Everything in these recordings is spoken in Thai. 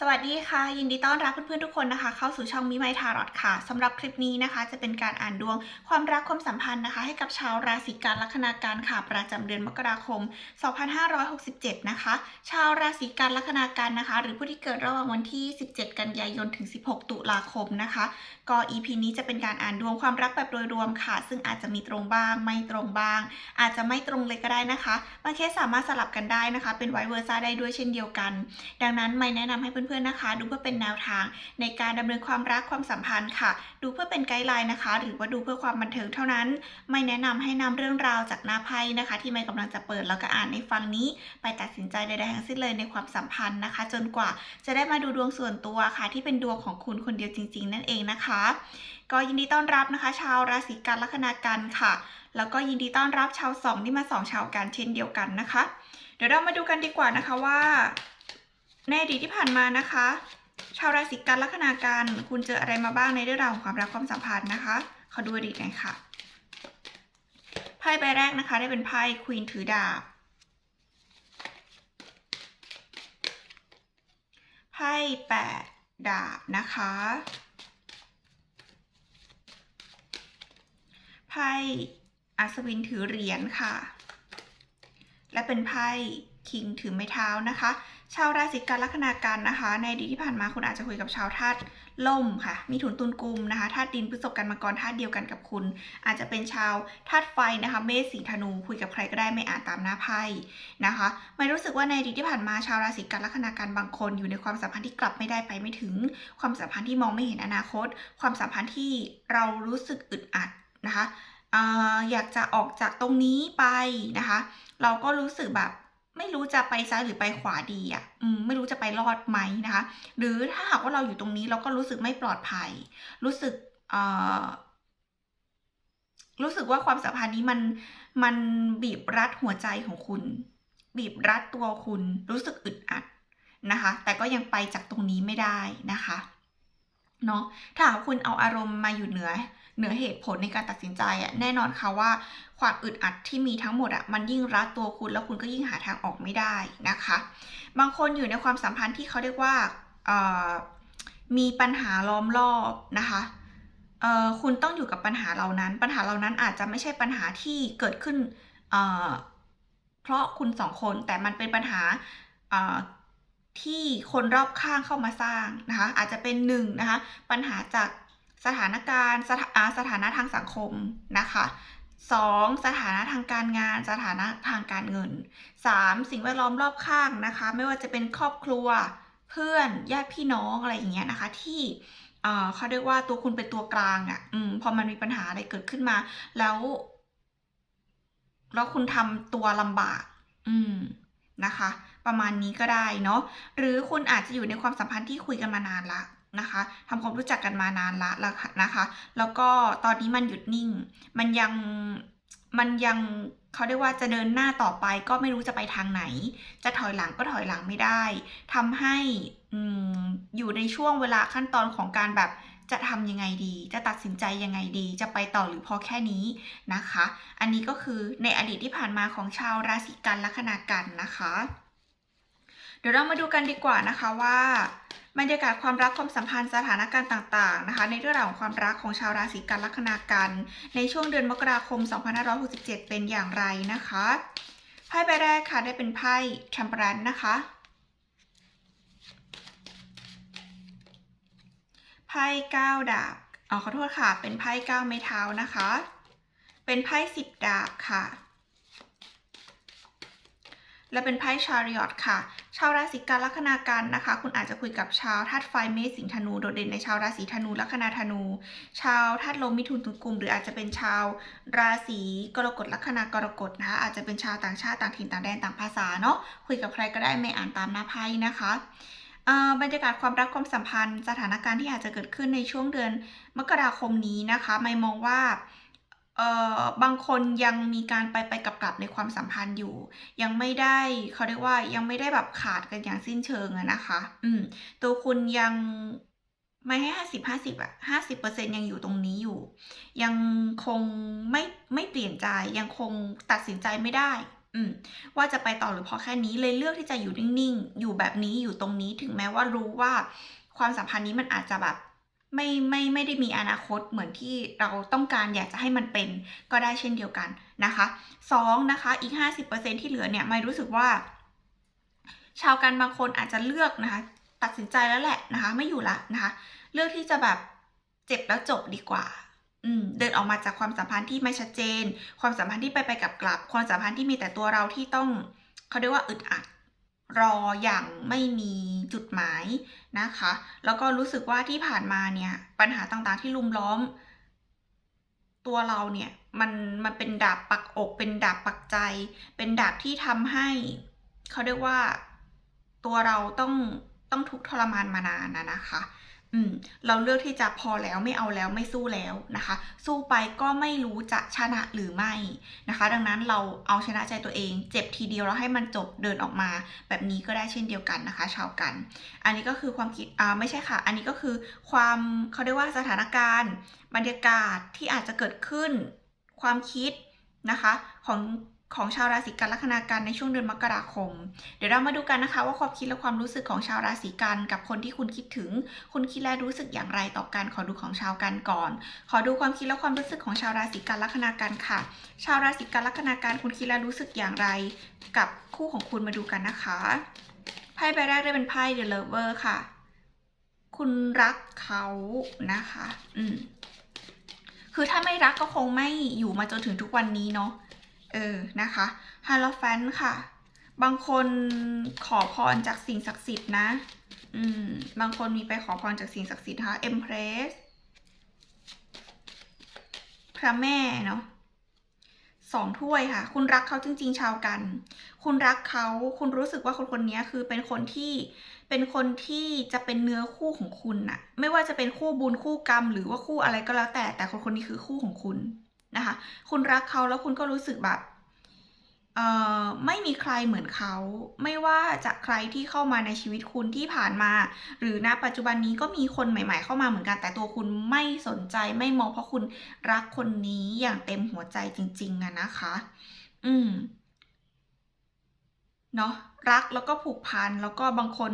สวัสดีค่ะ ยินดีต้อนรับเพื่อนๆทุกคนนะคะ เข้าสู่ช่องมิไมทารอตค่ะสำหรับคลิปนี้นะคะ จะเป็นการอ่านดวงความรักความสัมพันธ์นะคะ ให้กับชาวราศีกันลัคนาการค่ะ ประจำเดือนมกราคม 2567 นะคะ ชาวราศีกันลัคนาการนะคะ หรือผู้ที่เกิดระหว่างวันที่ 17 กันยายนถึง 16 ตุลาคมนะคะ ก็ EP นี้จะเป็นการอ่านดวงความรักแบบโดยรวมค่ะ ซึ่งอาจจะมีตรงบ้าง ไม่ตรงบ้าง อาจจะไม่ตรงเลยก็ได้นะคะบางเคสสามารถสลับกันได้นะคะ เป็นไวเวอร์ซ่าได้ด้วยเช่นเดียวกัน ดังนั้นไม่แนะนำให้เพื่อนๆนะคะ ดูเพื่อเป็นแนวทาง ในการดำเนินความรักความสัมพันธ์ค่ะ ดูเพื่อเป็นไกด์ไลน์นะคะ หรือว่าดูเพื่อความบันเทิงเท่านั้น ไม่แนะนำให้นำเรื่องราวจากหน้าไพ่นะคะ ที่ไม่กำลังจะเปิดแล้วก็อ่านในฟังนี้ ไปตัดสินใจใดๆทั้งสิ้นเลยในความสัมพันธ์นะคะ จนกว่าจะได้มาดูดวงส่วนตัวค่ะ ที่เป็นดวงของคุณคนเดียวจริง ๆ นั่นเองนะคะ ก็ยินดีต้อนรับนะคะ ชาวราศีกันลัคนากันค่ะแล้วก็ยินดีต้อนรับชาวสองที่มาสองชาวกันเช่นเดียวกันนะคะ เดี๋ยวเรามาดูกันดีกว่านะคะว่า ในอดีตที่ผ่านมานะคะ ชาวราศีกันลัคนากันคุณเจออะไรมาบ้างในเรื่องราวของความรักความสัมพันธ์นะคะขอดูอดีตหน่อยค่ะไพ่ใบแรกนะคะ ได้เป็นไพ่ควีนถือดาบไพ่แปดดาบนะคะไพ่อัศวินถือเหรียญค่ะ และเป็นไพ่คิงถือไม้เท้านะคะ ชาวราศีกันลัคนากันนะคะ ในอดีตที่ผ่านมาคุณอาจจะคุยกับชาวธาตุล่มค่ะ มีถุนตุนกุมนะคะธาตุดินพฤษภกันมังกรธาตุเดียวกันกับคุณ อาจจะเป็นชาวธาตุไฟนะคะ เมษสิงห์ธนูคุยกับใครก็ได้ไม่อ่านตามหน้าไพ่นะคะไม่รู้สึกว่าในอดีตที่ผ่านมาชาวราศีกันลัคนากันบางคนอยู่ในความสัมพันธ์ที่กลับไม่ได้ไปไม่ถึง ความสัมพันธ์ที่มองไม่เห็นอนาคต ความสัมพันธ์ที่เรารู้สึกอึดอัดนะคะออยากจะออกจากตรงนี้ไปนะคะ เราก็รู้สึกแบบ ไม่รู้จะไปซ้ายหรือไปขวาดีอะอืมไม่รู้จะไปรอดไหมนะคะ หรือถ้าหากว่าเราอยู่ตรงนี้เราก็รู้สึกไม่ปลอดภัย รู้สึกเอ่อรู้สึกว่าความสัมพันธ์นี้มันมันบีบรัดหัวใจของคุณ บีบรัดตัวคุณ รู้สึกอึดอัดนะคะ แต่ก็ยังไปจากตรงนี้ไม่ได้นะคะเนาะถ้าหากว่าคุณเอาอารมณ์มาอยู่เหนือ เหนือเหตุผลในการตัดสินใจอะแน่นอนค่ะว่า ความอึดอัดที่มีทั้งหมดอะมันยิ่งรัดตัวคุณแล้วคุณก็ยิ่งหาทางออกไม่ได้นะคะ บางคนอยู่ในความสัมพันธ์ที่เขาเรียกว่ามีปัญหาล้อมรอบนะคะคุณต้องอยู่กับปัญหาเหล่านั้น ปัญหาเหล่านั้นอาจจะไม่ใช่ปัญหาที่เกิดขึ้นเเพราะคุณสองคนแต่มันเป็นปัญหาที่คนรอบข้างเข้ามาสร้างนะคะอาจจะเป็นหนึ่งนะคะปัญหาจาก สถานการณ์สถาสถานะทางสังคมนะคะสองสถานะทางการงาน สถานะทางการเงินสามสิ่งแวดล้อมรอบข้างนะคะ ไม่ว่าจะเป็นครอบครัวเพื่อนญาติพี่น้องอะไรอย่างเงี้ยนะคะ ที่เขาเรียกว่าตัวคุณเป็นตัวกลางอะ่ะอพอมันมีปัญหาอะไรเกิดขึ้นมา แล้ว แล้วคุณทำตัวลำบาก อืมนะคะ ประมาณนี้ก็ได้เนาะหรือคุณอาจจะอยู่ในความสัมพันธ์ที่คุยกันมานานละ นะคะทำความรู้จักกันมานานละแล้วค่ะนะคะ แล้วก็ตอนนี้มันหยุดนิ่ง มันยังมันยังเขาเรียกว่าจะเดินหน้าต่อไปก็ไม่รู้จะไปทางไหน จะถอยหลังก็ถอยหลังไม่ได้ทำให้อืมอยู่ในช่วงเวลาขั้นตอนของการแบบจะทำยังไงดี จะตัดสินใจยังไงดี จะไปต่อหรือพอแค่นี้นะคะ อันนี้ก็คือในอดีตที่ผ่านมาของชาวราศีกันลัคนากันนะคะ เดี๋ยวเรามาดูกันดีกว่านะคะว่า บรรยากาศความรักความสัมพันธ์สถานการณ์ต่างๆนะคะ ในเรื่องราวของความรักของชาวราศีกันลัคนากัน ในช่วงเดือนมกราคม 2567 เป็นอย่างไรนะคะไพ่ใบแรกค่ะได้เป็นไพ่แชมเปอรันนะคะไพ่เก้าดาบอ๋อขอโทษค่ะ เป็นไพ่เก้าไม้เท้านะคะ เป็นไพ่สิบดาบค่ะ และเป็นไพ่ชาริอตค่ะ ชาวราศีกันลัคนากันนะคะ คุณอาจจะคุยกับชาวธาตุไฟเมษสิงห์ธนูโดดเด่นในชาวราศีธนูลัคนาธนู ชาวธาตุลมมิถุนตุลกุมหรืออาจจะเป็นชาวราศีกรกฎลัคนากรกฎนะคะอาจจะเป็นชาวต่างชาติต่างถิ่นต่างแดนต่างภาษาเนาะคุยกับใครก็ได้ไม่อ่านตามหน้าไพ่นะคะบรรยากาศความรักความสัมพันธ์ สถานการณ์ที่อาจจะเกิดขึ้นในช่วงเดือนมกราคมนี้นะคะ ไม่มองว่า บางคนยังมีการไปไปกลับๆในความสัมพันธ์อยู่ ยังไม่ได้เขาเรียกว่ายังไม่ได้แบบขาดกันอย่างสิ้นเชิงอะนะคะ อืม ตัวคุณยังไม่ให้ห้าสิบห้าสิบอะห้าสิบเปอร์เซ็นยังอยู่ตรงนี้อยู่ ยังคงไม่ไม่เปลี่ยนใจยังคงตัดสินใจไม่ได้ อืม ว่าจะไปต่อหรือพอแค่นี้เลยเลือกที่จะอยู่นิ่งๆ อยู่แบบนี้อยู่ตรงนี้ถึงแม้ว่ารู้ว่าความสัมพันธ์นี้มันอาจจะแบบ ไม่ไม่ไม่ได้มีอนาคตเหมือนที่เราต้องการอยากจะให้มันเป็นก็ได้เช่นเดียวกันนะคะสองนะคะอีก 50%ที่เหลือเนี่ยไม่รู้สึกว่า ชาวกันบางคนอาจจะเลือกนะคะ ตัดสินใจแล้วแหละนะคะไม่อยู่ละนะคะเลือกที่จะแบบเจ็บแล้วจบดีกว่าเดินออกมาจากความสัมพันธ์ที่ไม่ชัดเจน ความสัมพันธ์ที่ไปไปกับกลับ ความสัมพันธ์ที่มีแต่ตัวเราที่ต้องเขาเรียกว่าอึดอัด รออย่างไม่มีจุดหมายนะคะ แล้วก็รู้สึกว่าที่ผ่านมาเนี่ย ปัญหาต่างๆที่ลุมล้อม ตัวเราเนี่ยมันมันเป็นดาบปักอก เป็นดาบปักใจ เป็นดาบที่ทำให้เขาเรียกว่าตัวเราต้องต้องทุกข์ทรมานมานานนะนะคะ อืมเราเลือกที่จะพอแล้วไม่เอาแล้วไม่สู้แล้วนะคะ สู้ไปก็ไม่รู้จะชนะหรือไม่นะคะ ดังนั้นเราเอาชนะใจตัวเอง เจ็บทีเดียวแล้วให้มันจบเดินออกมา แบบนี้ก็ได้เช่นเดียวกันนะคะ ชาวกัน อันนี้ก็คือความคิดอ่าไม่ใช่ค่ะ อันนี้ก็คือความเขาเรียกว่าสถานการณ์ บรรยากาศที่อาจจะเกิดขึ้น ความคิดนะคะของ ของชาวราศีกันลัคนากันในช่วงเดือนมกราคม เดี๋ยวเรามาดูกันนะคะ ว่าความคิดและความรู้สึกของชาวราศีกันกับคนที่คุณคิดถึง คุณคิดและรู้สึกอย่างไรต่อกันขอดูของชาวกันก่อน ขอดูความคิดและความรู้สึกของชาวราศีกันลัคนากันค่ะ ชาวราศีกันลัคนากันคุณคิดและรู้สึกอย่างไร กับคู่ของคุณมาดูกันนะคะไพ่ใบแรกได้เป็นไพ่ The Lover ค่ะ คุณรักเขานะคะ อืมคือถ้าไม่รักก็คงไม่อยู่มาจนถึงทุกวันนี้เนาะ เออนะคะฮาโลแฟนค่ะ บางคนขอพรจากสิ่งศักดิ์สิทธิ์นะ อืม บางคนมีไปขอพรจากสิ่งศักดิ์สิทธิ์นะคะเอ็มเพรสพระแม่เนาะสองถ้วยค่ะ คุณรักเขาจริง ๆ ชาวกัน คุณรักเขาคุณรู้สึกว่าคนคนนี้คือเป็นคนที่เป็นคนที่จะเป็นเนื้อคู่ของคุณน่ะ ไม่ว่าจะเป็นคู่บุญคู่กรรม หรือว่าคู่อะไรก็แล้วแต่แต่คนคนนี้คือคู่ของคุณ นะคะ คุณรักเขาแล้วคุณก็รู้สึกแบบเออไม่มีใครเหมือนเขา ไม่ว่าจะใครที่เข้ามาในชีวิตคุณที่ผ่านมา หรือณปัจจุบันนี้ก็มีคนใหม่ ๆ เข้ามาเหมือนกัน แต่ตัวคุณไม่สนใจไม่มองเพราะคุณรักคนนี้อย่างเต็มหัวใจจริงๆอะนะคะ อืมเนาะรักแล้วก็ผูกพันแล้วก็บางคน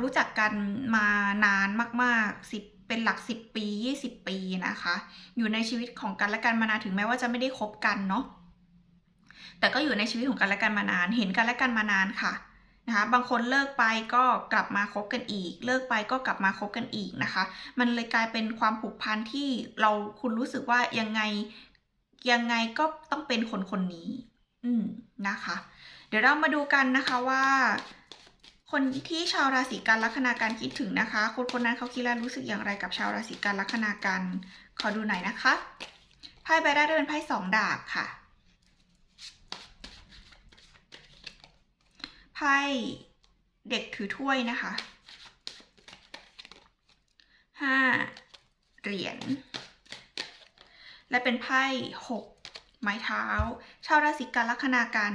รู้จักกันมานานมากๆสิบ เป็นหลักสิบปียี่สิบปีนะคะ อยู่ในชีวิตของกันและกันมานานถึงแม้ว่าจะไม่ได้คบกันเนาะแต่ก็อยู่ในชีวิตของกันและกันมานาน เห็นกันและกันมานานค่ะนะคะบางคนเลิกไปก็กลับมาคบกันอีก เลิกไปก็กลับมาคบกันอีกนะคะ มันเลยกลายเป็นความผูกพันที่เราคุณรู้สึกว่ายังไงยังไงก็ต้องเป็นคนคนนี้ อืมนะคะ เดี๋ยวเรามาดูกันนะคะว่า คนที่ชาวราศีกันลัคนาการคิดถึงนะคะ คนคนนั้นเขาคิดและรู้สึกอย่างไรกับชาวราศีกันลัคนากันขอดูหน่อยนะคะไพ่ใบแรกเป็นไพ่สองดาบค่ะไพ่เด็กถือถ้วยนะคะห้าเหรียญและเป็นไพ่หกไม้เท้า ชาวราศีกันลัคนากัน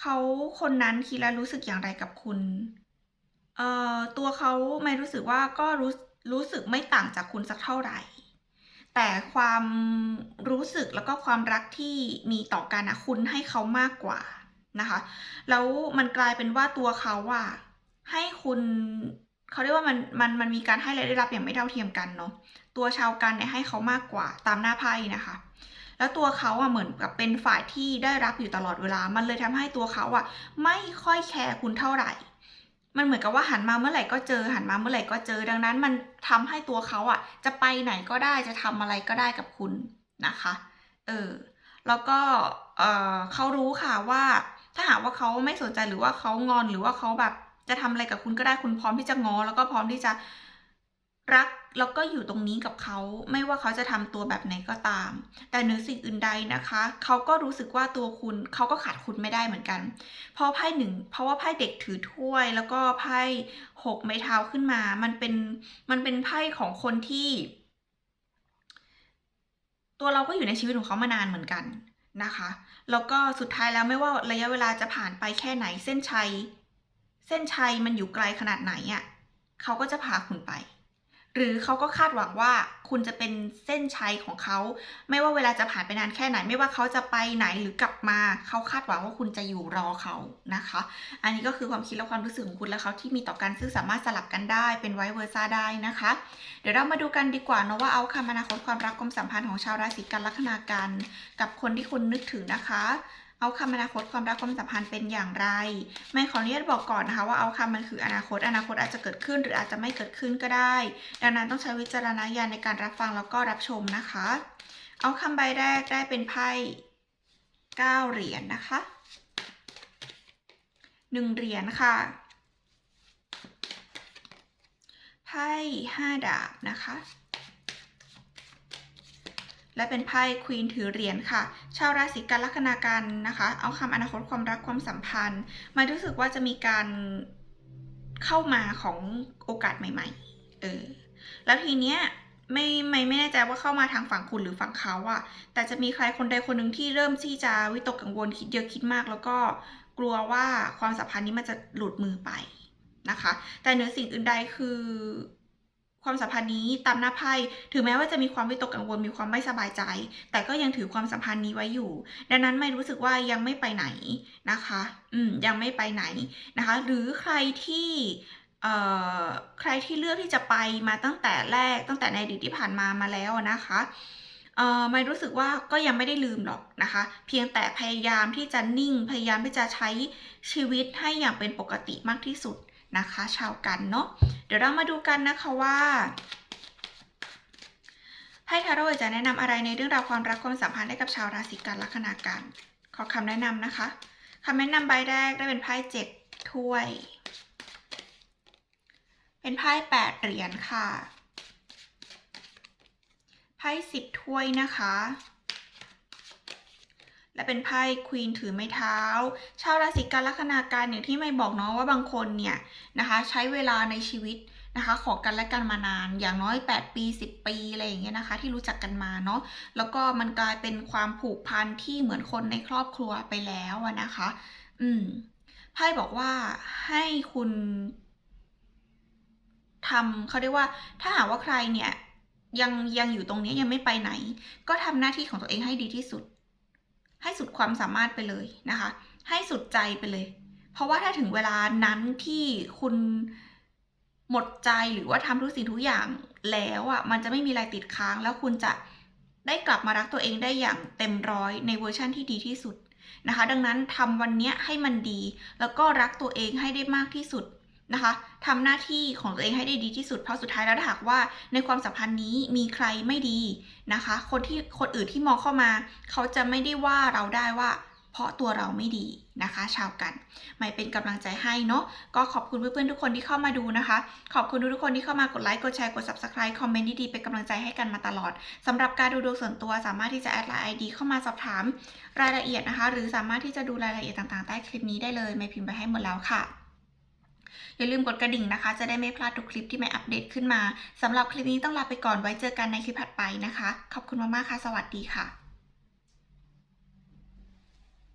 เขาคนนั้นคิดและรู้สึกอย่างไรกับคุณ เอ่อตัวเขาไม่รู้สึกว่าก็รู้รู้สึกไม่ต่างจากคุณสักเท่าไหร่ แต่ความรู้สึกแล้วก็ความรักที่มีต่อกันนะคุณให้เขามากกว่านะคะแล้วมันกลายเป็นว่าตัวเขาอะให้คุณเขาเรียกว่ามันมันมันมีการให้และได้รับอย่างไม่เท่าเทียมกันเนาะตัวชาวกันเนี่ยให้เขามากกว่าตามหน้าไพ่นะคะ แล้วตัวเขาอะเหมือนกับเป็นฝ่ายที่ได้รับอยู่ตลอดเวลา มันเลยทำให้ตัวเขาอะไม่ค่อยแคร์คุณเท่าไหร่ มันเหมือนกับว่าหันมาเมื่อไหร่ก็เจอหันมาเมื่อไหร่ก็เจอดังนั้นมันทำให้ตัวเขาอะจะไปไหนก็ได้จะทำอะไรก็ได้กับคุณนะคะเออแล้วก็เออเขารู้ค่ะว่า ถ้าหากว่าเขาไม่สนใจหรือว่าเขางอนหรือว่าเขาแบบจะทำอะไรกับคุณก็ได้คุณพร้อมที่จะงอ แล้วก็พร้อมที่จะรัก แล้วก็อยู่ตรงนี้กับเขาไม่ว่าเขาจะทำตัวแบบไหนก็ตาม แต่เหนือสิ่งอื่นใดนะคะ เขาก็รู้สึกว่าตัวคุณเขาก็ขาดคุณไม่ได้เหมือนกัน เพราะไพ่หนึ่งเพราะว่าไพ่เด็กถือถ้วย แล้วก็ไพ่หกไม้เท้าขึ้นมา มันเป็นมันเป็นไพ่ของคนที่ ตัวเราก็อยู่ในชีวิตของเขามานานเหมือนกันนะคะ แล้วก็สุดท้ายแล้วไม่ว่าระยะเวลาจะผ่านไปแค่ไหนเส้นชัย เส้นชัยมันอยู่ไกลขนาดไหนอะ่ะเขาก็จะพาคุณไป หรือเขาก็คาดหวังว่าคุณจะเป็นเส้นชัยของเขา ไม่ว่าเวลาจะผ่านไปนานแค่ไหน ไม่ว่าเขาจะไปไหนหรือกลับมา เขาคาดหวังว่าคุณจะอยู่รอเขานะคะ อันนี้ก็คือความคิดและความรู้สึกของคุณและเขาที่มีต่อกันซึ่งสามารถสลับกันได้เป็นไวเวอร์ซ่าได้นะคะ เดี๋ยวเรามาดูกันดีกว่าเนอะว่าเอาคำอนาคตความรักความสัมพันธ์ของชาวราศีกันลัคนากันกับคนที่คุณนึกถึงนะคะ เอาคำอนาคตความรักความสัมพันธ์เป็นอย่างไร ไม่ขออนุญาตบอกก่อนนะคะ ว่าเอาคำมันคืออนาคต อนาคตอาจจะเกิดขึ้นหรืออาจจะไม่เกิดขึ้นก็ได้ ดังนั้นต้องใช้วิจารณญาณในการรับฟังแล้วก็รับชมนะคะ เอาคำใบแรกได้เป็นไพ่เก้าเหรียญนะคะหนึ่งเหรียญค่ะ ไพ่ห้าดาบนะคะ และเป็นไพ่ควีนถือเหรียญค่ะ ชาวราศีกันลัคนากันนะคะ เอาคำอนาคตความรักความสัมพันธ์ มารู้สึกว่าจะมีการเข้ามาของโอกาสใหม่ ๆ เออ แล้วทีเนี้ยไม่ไม่ไม่แน่ใจว่าเข้ามาทางฝั่งคุณหรือฝั่งเขาอะแต่จะมีใครคนใดคนหนึ่งที่เริ่มที่จะวิตกกังวลคิดเยอะคิดมาก แล้วก็กลัวว่าความสัมพันธ์นี้มันจะหลุดมือไปนะคะ แต่เหนือสิ่งอื่นใดคือ ความสัมพันธ์นี้ตามหน้าไพ่ถึงแม้ว่าจะมีความวิตกกังวลมีความไม่สบายใจ แต่ก็ยังถือความสัมพันธ์นี้ไว้อยู่ ดังนั้นไม่รู้สึกว่ายังไม่ไปไหนนะคะ อืมยังไม่ไปไหนนะคะ หรือใครที่ใครที่เลือกที่จะไปมาตั้งแต่แรกตั้งแต่ในอดีตที่ผ่านมามาแล้วนะคะไม่รู้สึกว่าก็ยังไม่ได้ลืมหรอกนะคะ เพียงแต่พยายามที่จะนิ่งพยายามที่จะใช้ชีวิตให้อย่างเป็นปกติมากที่สุด นะคะ ชาวกันเนาะเดี๋ยวเรามาดูกันนะคะว่าไพ่ทาโร่จะแนะนำอะไรในเรื่องราวความรักความสัมพันธ์ให้กับชาวราศีกันลัคนากันขอคำแนะนำนะคะคำแนะนำใบแรกได้เป็นไพ่เจ็ดถ้วย เป็นไพ่แปดเหรียญค่ะไพ่สิบถ้วยนะคะ และเป็นไพ่ควีนถือไม้เท้า ชาวราศีกันลัคนาการอย่างที่ไม่บอกเนาะว่าบางคนเนี่ย นะคะใช้เวลาในชีวิตนะคะของกันและกันมานานอย่างน้อย 8 ปี 10 ปีอะไรอย่างเงี้ยนะคะที่รู้จักกันมาเนาะแล้วก็มันกลายเป็นความผูกพันที่เหมือนคนในครอบครัวไปแล้วนะคะ อืมไพ่บอกว่าให้คุณทำเขาเรียกว่าถ้าหากว่าใครเนี่ยยังยังอยู่ตรงนี้ยังไม่ไปไหน ก็ทำหน้าที่ของตัวเองให้ดีที่สุด ให้สุดความสามารถไปเลยนะคะ ให้สุดใจไปเลย เพราะว่าถ้าถึงเวลานั้นที่คุณหมดใจหรือว่าทำทุกสิ่งทุกอย่างแล้วอะมันจะไม่มีอะไรติดค้างแล้วคุณจะได้กลับมารักตัวเองได้อย่างเต็มร้อยในเวอร์ชั่นที่ดีที่สุดนะคะ ดังนั้นทำวันเนี้ยให้มันดี แล้วก็รักตัวเองให้ได้มากที่สุดนะคะทำหน้าที่ของตัวเองให้ได้ดีที่สุดเพราะสุดท้ายแล้วหากว่าในความสัมพันธ์นี้มีใครไม่ดีนะคะ คนที่คนอื่นที่มองเข้ามา เขาจะไม่ได้ว่าเราได้ว่า เพราะตัวเราไม่ดีนะคะ ชาวกันไม่เป็นกำลังใจให้เนาะก็ขอบคุณเพื่อนๆทุกคนที่เข้ามาดูนะคะ ขอบคุณทุกคนที่เข้ามากดไลค์กดแชร์กด subscribe คอมเมนต์ดีๆเป็นกำลังใจให้กันมาตลอดสำหรับการดูดวงส่วนตัวสามารถที่จะแอดไลน์ ID เข้ามาสอบถามรายละเอียดนะคะ หรือสามารถที่จะดูรายละเอียดต่างๆใต้คลิปนี้ได้เลยไม่พิมพ์ไปให้หมดแล้วค่ะอย่าลืมกดกระดิ่งนะคะ จะได้ไม่พลาดทุกคลิปที่ไม่อัปเดตขึ้นมาสำหรับคลิปนี้ต้องลาไปก่อนไว้เจอกันในคลิปถัดไปนะคะ ขอบคุณมากๆค่ะ สวัสดีค่ะ